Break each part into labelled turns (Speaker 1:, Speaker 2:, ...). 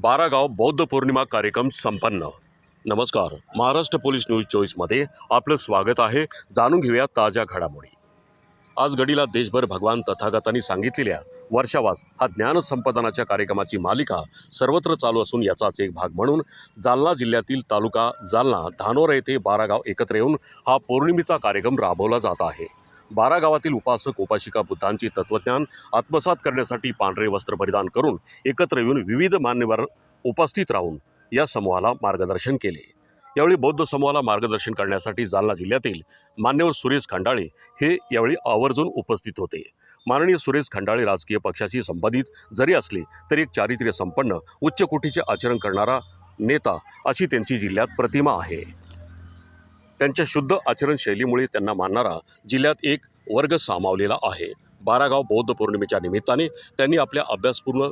Speaker 1: बारागाव बौद्ध पौर्णिमा कार्यक्रम संपन्न. नमस्कार. महाराष्ट्र पोलीस न्यूज चोवीसमध्ये आपलं स्वागत आहे. जाणून घेऊया ताज्या घडामोडी. आज घडीला देशभर भगवान तथागतांनी सांगितलेल्या वर्षावास हा ज्ञानसंपादनाच्या कार्यक्रमाची मालिका सर्वत्र चालू असून याचाच एक भाग म्हणून जालना जिल्ह्यातील तालुका जालना धानोरा येथे बारागाव एकत्र येऊन हा पौर्णिमेचा कार्यक्रम राबवला जात आहे. बारा गावातील उपासक उपासिका बुद्धांची तत्वज्ञान आत्मसात करण्यासाठी पांढरे वस्त्र परिधान करून एकत्र येऊन विविध मान्यवर उपस्थित राहून या समूहाला मार्गदर्शन केले. यावेळी बौद्ध समूहाला मार्गदर्शन करण्यासाठी जालना जिल्ह्यातील मान्यवर सुरेश खंडाळे हे यावेळी आवर्जून उपस्थित होते. माननीय सुरेश खंडाळे राजकीय पक्षाशी संबंधित जरी असले तरी एक चारित्र्य संपन्न उच्च कोटीचे आचरण करणारा नेता अशी त्यांची जिल्ह्यात प्रतिमा आहे. त्यांच्या शुद्ध आचरण शैलीमुळे त्यांना मानणारा जिल्ह्यात एक वर्ग सामावलेला आहे. बारागाव बौद्ध पौर्णिमेच्या निमित्ताने त्यांनी आपल्या अभ्यासपूर्ण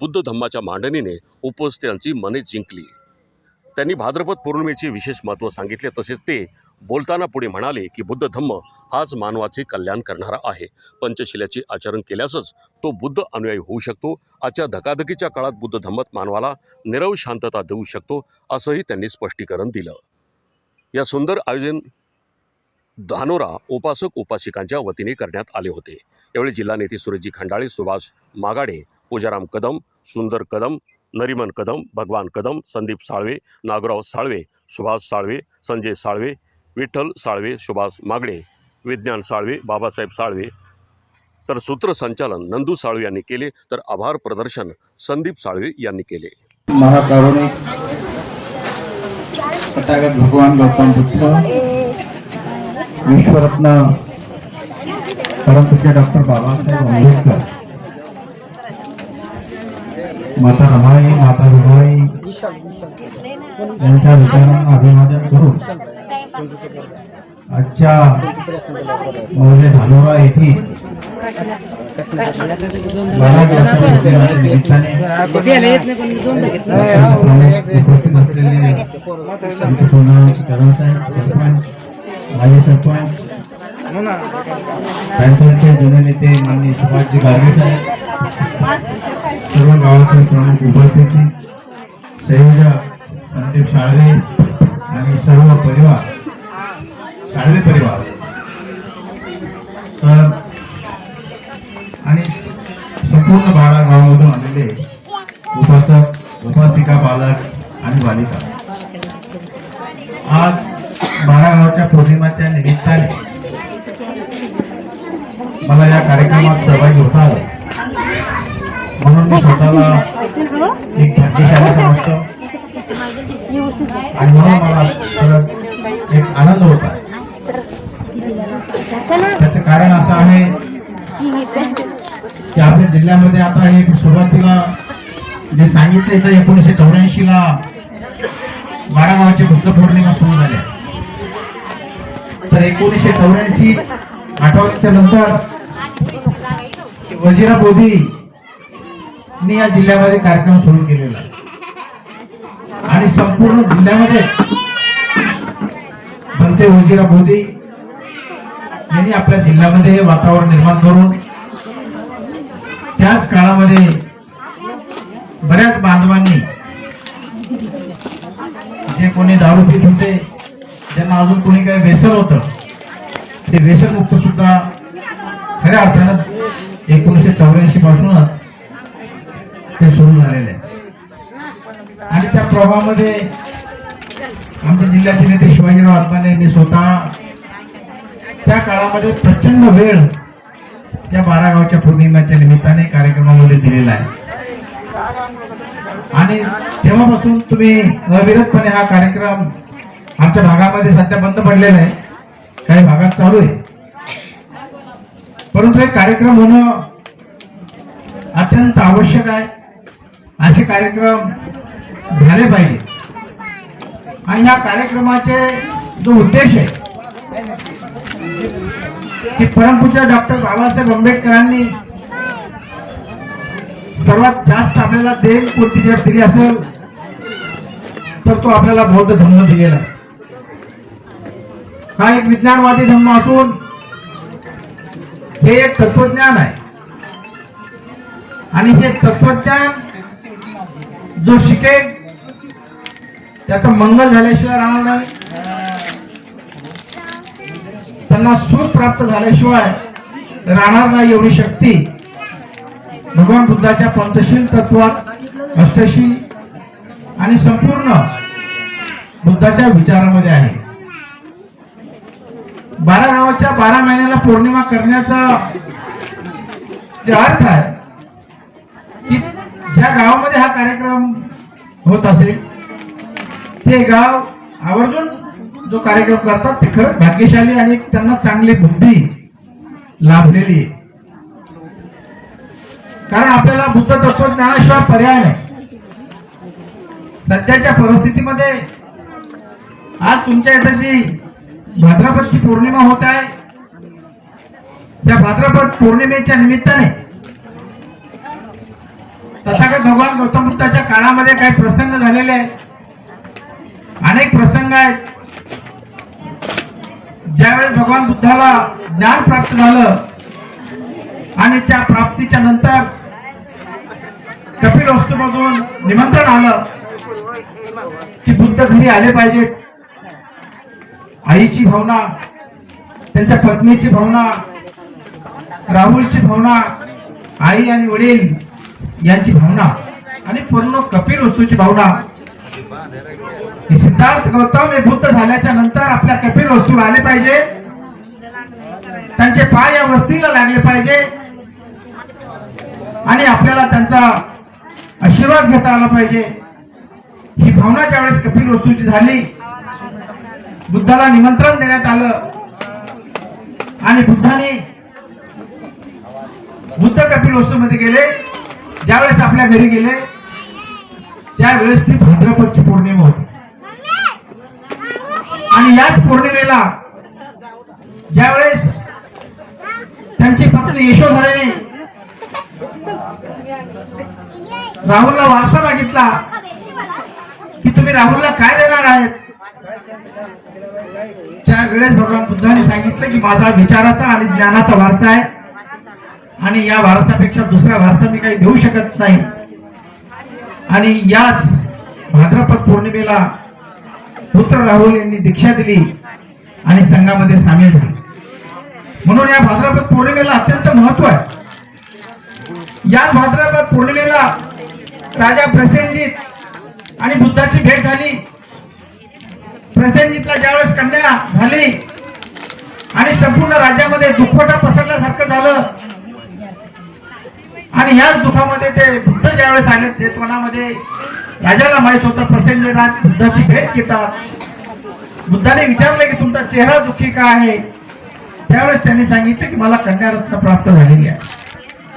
Speaker 1: बुद्ध धम्माच्या मांडणीने उपस्थितांची मने जिंकली. त्यांनी भाद्रपद पौर्णिमेचे विशेष महत्त्व सांगितले तसेच ते बोलताना पुढे म्हणाले की बुद्ध धम्म हाच मानवाचे कल्याण करणारा आहे. पंचशिल्याचे आचरण केल्यासच तो बुद्ध अनुयायी होऊ शकतो आजच्या धकाधकीच्या काळात बुद्ध धम्मत मानवाला निरव शांतता देऊ शकतो असंही त्यांनी स्पष्टीकरण दिलं. या सुंदर आयोजन धानोरा उपासक उपासिकांच्या वतीने करण्यात आले होते. यावेळी जिल्हा नेते सुरजी खंडाळे सुभाष मागाडे पूजाराम कदम सुंदर कदम नरिमन कदम भगवान कदम संदीप साळवे नागराव साळवे सुभाष साळवे संजय साळवे विठ्ठल साळवे सुभाष मागडे विज्ञान साळवे बाबासाहेब साळवे. तर सूत्रसंचालन नंदू साळवे यांनी केले तर आभार प्रदर्शन संदीप साळवे यांनी केले.
Speaker 2: महाकारुणिक तथागत भगवान गौतम बुद्ध विश्वरत्न परमपूज्य डॉक्टर बाबासाहेब आंबेडकर. माता रमाई माता रुमाई यांच्या विचारांना अभिवादन करून आजच्या मौजे धानोरा येथील माजी सरपंच जुने नेते माननीय सुभाषजी साहेब सर्व गावातील प्रमुख उपस्थिती संयोजक संदीप साळवे आणि सर्व परिवार साळवे परिवार सर आणि संपूर्ण बाळा गावामधून आलेले उपासक उपासिका बालक आणि बालिका. आज बाळागावच्या पौर्णिमाच्या निमित्ताने मला या कार्यक्रमात सहभागी होता आलं म्हणून मी स्वतःला एक भाग्यशाली समजतो. आणि म्हणून मला खरंच एक आनंद होता त्याचं कारण असं आहे जिल्ह्यामध्ये आता हे सुरुवातीला जे सांगितले तर एकोणीसशे चौऱ्याऐंशीला बारा गावाची बुद्ध पौर्णिमा सुरू झाल्या तर एकोणीसशे चौऱ्याऐंशी आठवड्याच्या नंतर वजिरा बोधी या जिल्ह्यामध्ये कार्यक्रम सुरू केलेला आणि संपूर्ण जिल्ह्यामध्ये बनते वजिरा बोधी यांनी आपल्या जिल्ह्यामध्ये हे वातावरण निर्माण करून त्याच काळामध्ये बऱ्याच बांधवांनी जे कोणी दारू पित होते ज्यांना अजून कोणी काही व्यसन होतं ते व्यसनमुक्त सुद्धा खऱ्या अर्थानं एकोणीसशे चौऱ्याऐंशी पासूनच ते सुरू झालेले आहे. आणि त्या प्रभावामध्ये आमच्या जिल्ह्याचे नेते शिवाजीराव आत्माने मी स्वतः त्या काळामध्ये प्रचंड वेळ या बारा गावच्या पौर्णिमेच्या निमित्ताने कार्यक्रमामध्ये दिलेला आहे. आणि तेव्हापासून तुम्ही अविरतपणे हा कार्यक्रम आमच्या भागामध्ये सध्या बंद पडलेला आहे. काही भागात चालू आहे. परंतु हे कार्यक्रम होणं अत्यंत आवश्यक आहे. असे कार्यक्रम झाले पाहिजे. आणि या कार्यक्रमाचे जो उद्देश आहे की परमपूज्य डॉक्टर बाबासाहेब आंबेडकरांनी सर्वात जास्त आपल्याला देण कोणती जर दिली असेल तर तो आपल्याला बौद्ध धर्म दिलेला हा एक विज्ञानवादी धर्म असून हे एक तत्वज्ञान आहे. आणि हे तत्वज्ञान जो शिकेल त्याचं मंगल झाल्याशिवाय राहणार नाही. त्यांना सुख प्राप्त झाल्याशिवाय राहणार नाही एवढी शक्ती. भगवान बुद्धाच्या पंचशील तत्वात अष्टशील आणि संपूर्ण बुद्धाच्या विचारामध्ये आहे. बारा गावाच्या बारा महिन्याला पौर्णिमा करण्याचा जे अर्थ आहे की ज्या गावामध्ये हा कार्यक्रम होत असेल ते गाव आवर्जून जो कार्यक्रम करतात ते खरंच भाग्यशाली आणि त्यांना चांगली बुद्धी लाभलेली आहे. कारण आपल्याला बुद्ध तत्वज्ञानाशिवाय पर्याय नाही. सध्याच्या परिस्थितीमध्ये आज तुमच्या इथं जी भाद्रपदची पौर्णिमा होत आहे. त्या भाद्रपद पौर्णिमेच्या निमित्ताने तथागत भगवान गौतम बुद्धाच्या काळामध्ये काही प्रसंग झालेले आहेत. अनेक प्रसंग आहेत. ज्यावेळेस भगवान बुद्धाला ज्ञान प्राप्त झालं आणि त्या प्राप्तीच्या नंतर कपिल वस्तूमधून निमंत्रण आलं की बुद्ध घरी आले पाहिजेत. आईची भावना त्यांच्या पत्नीची भावना राहुलची भावना आई आणि वडील यांची भावना आणि पूर्ण कपिल वस्तूची भावना सिद्धार्थ गौतम हे बुद्ध झाल्याच्यानंतर आपल्या कपिल वस्तू आले पाहिजे. त्यांचे पाय या वस्तीला लागले पाहिजे. आणि आपल्याला त्यांचा आशीर्वाद घेता आला पाहिजे. ही भावना ज्यावेळेस कपिल वस्तूची झाली बुद्धाला निमंत्रण देण्यात आलं. आणि बुद्धाने बुद्ध कपिल वस्तूमध्ये गेले. ज्यावेळेस आपल्या घरी गेले त्यावेळेस ती भाद्रपदची पौर्णिमा होती. आणि याच पौर्णिमेला ज्यावेळेस त्यांची पत्नी यशोधरेने राहुलला वारसा मागितला की तुम्ही राहुलला काय देणार आहेत? त्यावेळेस भगवान बुद्धाने सांगितलं की माझा विचाराचा आणि ज्ञानाचा वारसा आहे. आणि या वारसापेक्षा दुसरा वारसा मी काही देऊ शकत नाही. आणि याच भाद्रपद पौर्णिमेला पुत्र राहुल यांनी दीक्षा दिली आणि संघामध्ये सामील झाले. म्हणून या भाद्रपद पौर्णिमेला अत्यंत महत्त्व आहे. या भाद्रपद पौर्णिमेला राजा प्रसेनजीत आणि बुद्धाची भेट झाली. प्रसेनजीतला ज्यावेळेस कन्या झाली आणि संपूर्ण राज्यामध्ये दुखवटा पसरल्यासारखं झालं आणि याच दुखामध्ये ते ज्यावेळेस आले चेतवनामध्ये राजाला माहीत होतं प्रसेनजीनाथ बुद्धाची भेट घेतात. बुद्धाने विचारलं की तुमचा चेहरा दुःखी का आहे? त्यावेळेस त्यांनी सांगितलं की मला कन्यारत्न प्राप्त झालेली आहे.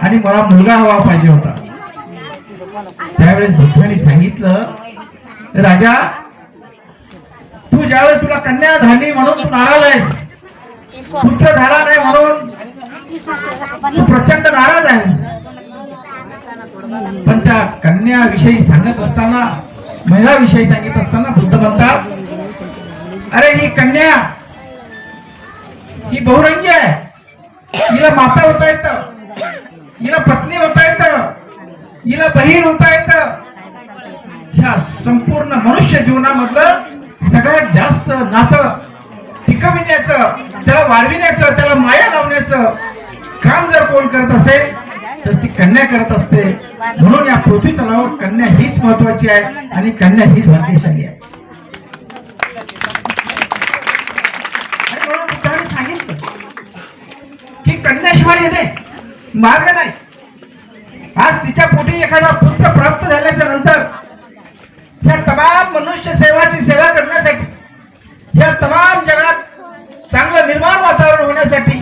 Speaker 2: आणि मला मुलगा हवा पाहिजे होता. त्यावेळेस बुद्धाने सांगितलं राजा तू ज्यावेळेस तुला कन्या झाली म्हणून तू नाराज आहेस पुत्र झाला नाही म्हणून तू प्रचंड नाराज आहेस. पण त्या कन्याविषयी सांगत असताना महिलाविषयी सांगित असताना बुद्ध म्हणतात अरे ही कन्या ही बहुरंगी आहे. हिला माता होता येत. हिला पत्नी होता येत. हिला बहीण होता येत. ह्या संपूर्ण मनुष्य जीवनामधलं सगळ्यात जास्त नातं टिकविण्याचं त्याला वाढविण्याचं त्याला माया लावण्याचं काम जर कोण करत असेल तर ती कन्या करत असते. म्हणून या पृथ्वी तलावर कन्या हीच महत्वाची आहे आणि कन्या हीच भाग्यशाली आहे. म्हणून सांगितलं की कन्याशिवाय येणे मार्ग नाही. आज तिच्या पोटी एखादा पुत्र प्राप्त झाल्याच्यानंतर या तमाम मनुष्य सेवाची सेवा करण्यासाठी या तमाम जगात चांगलं निर्माण वातावरण होण्यासाठी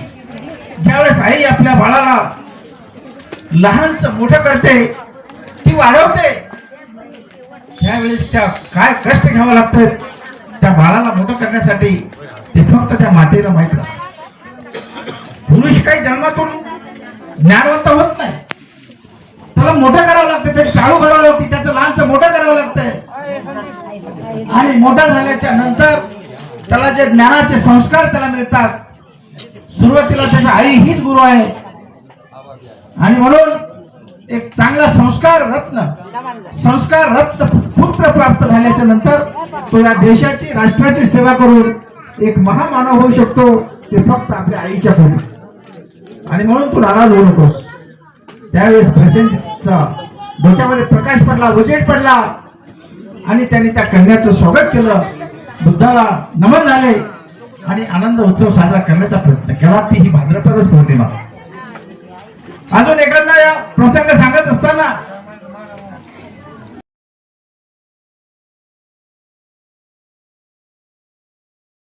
Speaker 2: ज्यावेळेस आई आपल्या बाळाला लहानच मोठं करते. ती वाढवते. त्यावेळेस त्या काय कष्ट घ्यावं लागतं? त्या बाळाला मोठं करण्यासाठी ते फक्त त्या मातेला माहीत राहतं. पुरुष काही जन्मातून ज्ञानवंत होत नाही. त्याला मोठं करावं लागतं. ते शाळू करावं लागते. त्याचं लहानचं मोठं करावं लागतंय आणि मोठा झाल्याच्यानंतर त्याला जे ज्ञानाचे संस्कार त्याला मिळतात सुरुवातीला त्याच्या आई हीच गुरु आहे. आणि म्हणून एक चांगला संस्कार रत्न संस्कार रत्न पुत्र प्राप्त झाल्याच्यानंतर तो या देशाची राष्ट्राची सेवा करून एक महामानव होऊ शकतो ते फक्त आपल्या आईच्या पोटी आणि म्हणून तू नाराज होऊ नकोस. त्यावेळेस भसेंचा डोक्यामध्ये प्रकाश पडला उजेड पडला. आणि त्यांनी त्या कन्याचं स्वागत केलं. बुद्धाला नमन झाले आणि आनंद उत्सव साजरा करण्याचा प्रयत्न केला. ती ही भाद्रपदच पौर्णिमा. अजून एखादा या प्रसंग सांगत असताना